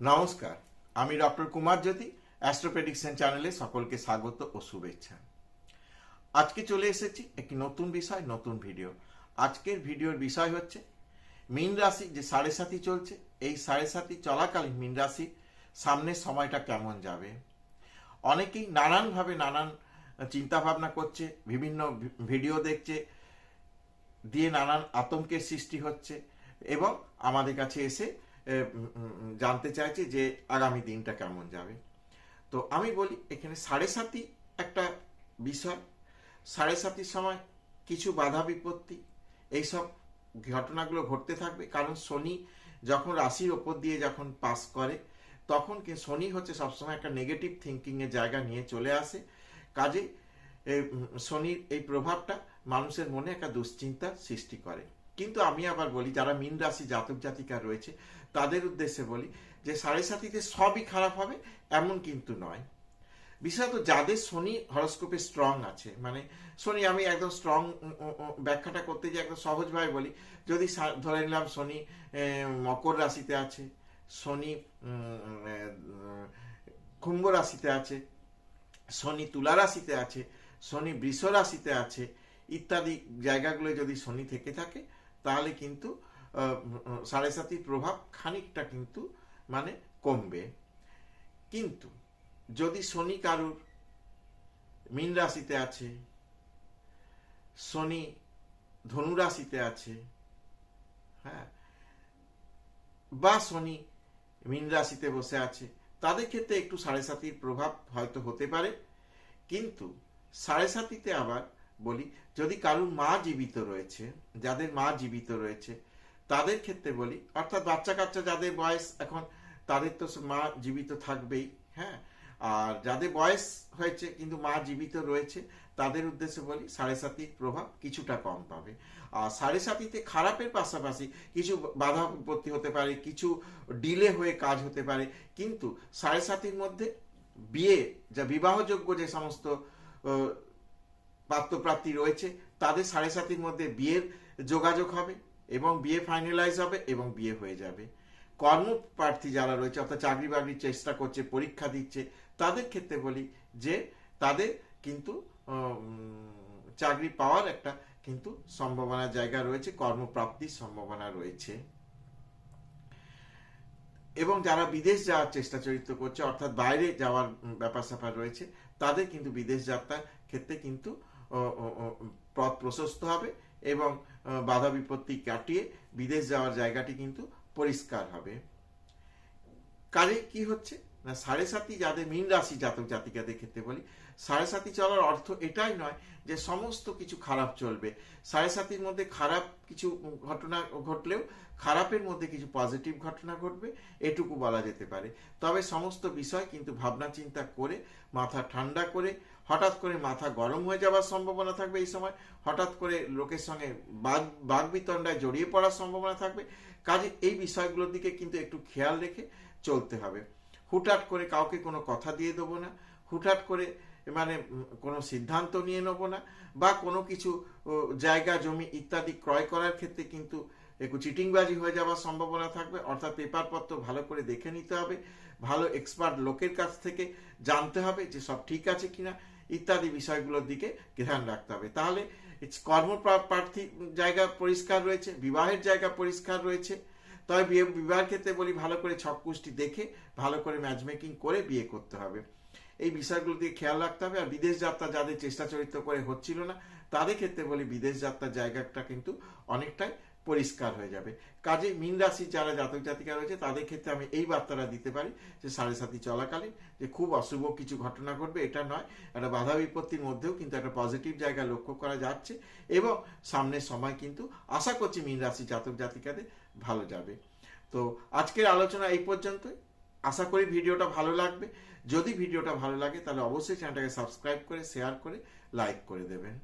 নমস্কার, আমি ডক্টর কুমার জ্যোতি অ্যাস্ট্রোপ্রেডিকশন চ্যানেলে সকলকে স্বাগত ও শুভেচ্ছা। আজকে চলে এসেছি একটি নতুন বিষয়, নতুন ভিডিও। আজকের ভিডিওর বিষয় হচ্ছে, মীন রাশি যে সাড়ে সাথী চলছে, এই সাড়ে সাথী চলাকালীন মীন রাশি সামনের সময়টা কেমন যাবে? অনেকেই নানানভাবে নানান চিন্তা ভাবনা করছে, বিভিন্ন ভিডিও দেখছে, দিয়ে নানান আতঙ্কের সৃষ্টি হচ্ছে, এবং আমাদের কাছে এসে জানতে চাইছে যে আগামী দিনটা কেমন যাবে। তো আমি বলি, এখানে সাড়ে সাতই একটা বিষয়। সাড়ে সাতির সময় কিছু বাধা বিপত্তি, এইসব ঘটনাগুলো ঘটতে থাকবে। কারণ শনি যখন রাশির ওপর দিয়ে যখন পাস করে, তখন কি শনি হচ্ছে সবসময় একটা নেগেটিভ থিঙ্কিংয়ের জায়গা নিয়ে চলে আসে। কাজে শনির এই প্রভাবটা মানুষের মনে একটা দুশ্চিন্তার সৃষ্টি করে। কিন্তু আমি আবার বলি, যারা মিন রাশি জাতক জাতিকা রয়েছে, তাদের উদ্দেশ্যে বলি যে, সাড়ে সাতিতে সবই খারাপ হবে, এমন কিন্তু নয়। বিশেষত যাদের শনি হরস্কোপে স্ট্রং আছে মানে শনি আমি একদম স্ট্রং ব্যাখ্যাটা করতে যে একদম সহজভাবে বলি, যদি ধরে নিলাম শনি মকর রাশিতে আছে, শনি কুম্ভ রাশিতে আছে, শনি তুলা রাশিতে আছে, শনি বৃষ রাশিতে আছে, ইত্যাদি জায়গাগুলো যদি শনি থেকে থাকে তাহলে কিন্তু সাড়ে সাতির প্রভাব খানিকটা কিন্তু মানে কমবে। কিন্তু যদি শনি কারুর মীন রাশিতে আছে, শনি ধনু রাশিতে আছে হ্যাঁ বা শনি মীন রাশিতে বসে আছে, তাদের ক্ষেত্রে একটু সাড়ে সাতির প্রভাব হয়তো হতে পারে। কিন্তু সাড়ে সাতিতে আবার বলি, যদি কারুর মা জীবিত রয়েছে, যাদের মা জীবিত রয়েছে, তাদের ক্ষেত্রে বলি, অর্থাৎ বাচ্চা কাচ্চা যাদের বয়স এখন, তাদের তো মা জীবিত থাকবেই হ্যাঁ? আর যাদের বয়স হয়েছে কিন্তু মা জীবিত রয়েছে, তাদের উদ্দেশ্যে বলি সাড়ে সাতির প্রভাব কিছুটা কম পাবে। আর সাড়ে সাতিতে খারাপের পাশাপাশি কিছু বাধা বিপত্তি হতে পারে, কিছু ডিলে হয়ে কাজ হতে পারে, কিন্তু সাড়ে সাতির মধ্যে বিয়ে, যা বিবাহযোগ্য যে সমস্ত আহ, পাত্রপ্রাপ্তি রয়েছে তাদের সাড়ে সাতির মধ্যে বিয়ের যোগাযোগ হবে এবং বিয়ে ফাইনালাইজ হবে এবং বিয়ে হয়ে যাবে। কর্মপ্রার্থী যারা রয়েছে অর্থাৎ চাকরি বাকরির চেষ্টা করছে পরীক্ষা দিচ্ছে তাদের ক্ষেত্রে বলি যে তাদের কিন্তু চাকরি পাওয়ার একটা কিন্তু সম্ভাবনা জায়গা রয়েছে কর্মপ্রাপ্তির সম্ভাবনা রয়েছে। এবং যারা বিদেশ যাওয়ার চেষ্টা চরিত্র করছে অর্থাৎ বাইরে যাওয়ার ব্যাপার স্যাপার রয়েছে তাদের কিন্তু বিদেশ যাত্রার ক্ষেত্রে কিন্তু পথ প্রশস্ত হবে এবং বাধা বিপত্তি কাটিয়ে বিদেশ যাওয়ার জায়গাটি কিন্তু পরিষ্কার হবে। কাজে কি হচ্ছে? না, সাড়ে সাতি যাদের মীন রাশি জাতক জাতিকাদের ক্ষেত্রে বলি, সাড়ে সাতি চলার অর্থ এটাই নয় যে সমস্ত কিছু খারাপ চলবে। সাড়ে সাতির মধ্যে খারাপ কিছু ঘটনা ঘটলেও খারাপের মধ্যে কিছু পজিটিভ ঘটনা ঘটবে, এটুকু বলা যেতে পারে। তবে সমস্ত বিষয় কিন্তু ভাবনা চিন্তা করে, মাথা ঠান্ডা করে, হঠাৎ করে মাথা গরম হয়ে যাওয়ার সম্ভাবনা থাকবে এই সময়, হঠাৎ করে লোকের সঙ্গে বাঘ বাঘ বিতণ্ডায় জড়িয়ে পড়ার সম্ভাবনা থাকবে। কাজে এই বিষয়গুলোর দিকে কিন্তু একটু খেয়াল রেখে চলতে হবে। হুটহাট করে কাউকে কোনো কথা দিয়ে দেবো না, হুটহাট করে মানে কোনো সিদ্ধান্ত নিয়ে নেব না, বা কোনো কিছু জায়গা, জমি ইত্যাদি ক্রয় করার ক্ষেত্রে কিন্তু একটু চিটিংবাজি হয়ে যাওয়ার সম্ভাবনা থাকবে। অর্থাৎ পেপারপত্র ভালো করে দেখে নিতে হবে, ভালো এক্সপার্ট লোকের কাছ থেকে জানতে হবে যে সব ঠিক আছে কিনা, ইত্যাদি বিষয়গুলোর দিকে ধ্যান রাখতে হবে। তাহলে, কর্মপ্রার্থী জায়গা পরিষ্কার রয়েছে, বিবাহের জায়গা পরিষ্কার রয়েছে তবে বিয়ে বিবাহের ক্ষেত্রে বলি ভালো করে ছক পুষ্টি দেখে, ভালো করে ম্যাচ মেকিং করে বিয়ে করতে হবে। এই বিষয়গুলো দিয়ে খেয়াল রাখতে হবে। আর বিদেশ যাত্রা যাদের চেষ্টা চরিত্র করে হচ্ছিল না, তাদের ক্ষেত্রে বলি বিদেশ যাত্রার জায়গাটা কিন্তু অনেকটাই পরিষ্কার হয়ে যাবে। কাজে মীন রাশির যারা জাতক জাতিকা রয়েছে, তাদের ক্ষেত্রে আমি এই বার্তাটা দিতে পারি যে সাড়ে সাতি চলাকালীন যে খুব অশুভ কিছু ঘটনা ঘটবে, এটা নয়, একটা বাধা বিপত্তির মধ্যেও কিন্তু একটা পজিটিভ জায়গা লক্ষ্য করা যাচ্ছে এবং সামনের সময় কিন্তু আশা করছি মিন রাশি জাতক জাতিকাদের ভালো যাবে। তো আজকের আলোচনা এই পর্যন্তই। আশা করি ভিডিওটা ভালো লাগবে। যদি ভিডিওটা ভালো লাগে তাহলে অবশ্যই চ্যানেলটাকে সাবস্ক্রাইব করে, শেয়ার করে, লাইক করে দেবেন।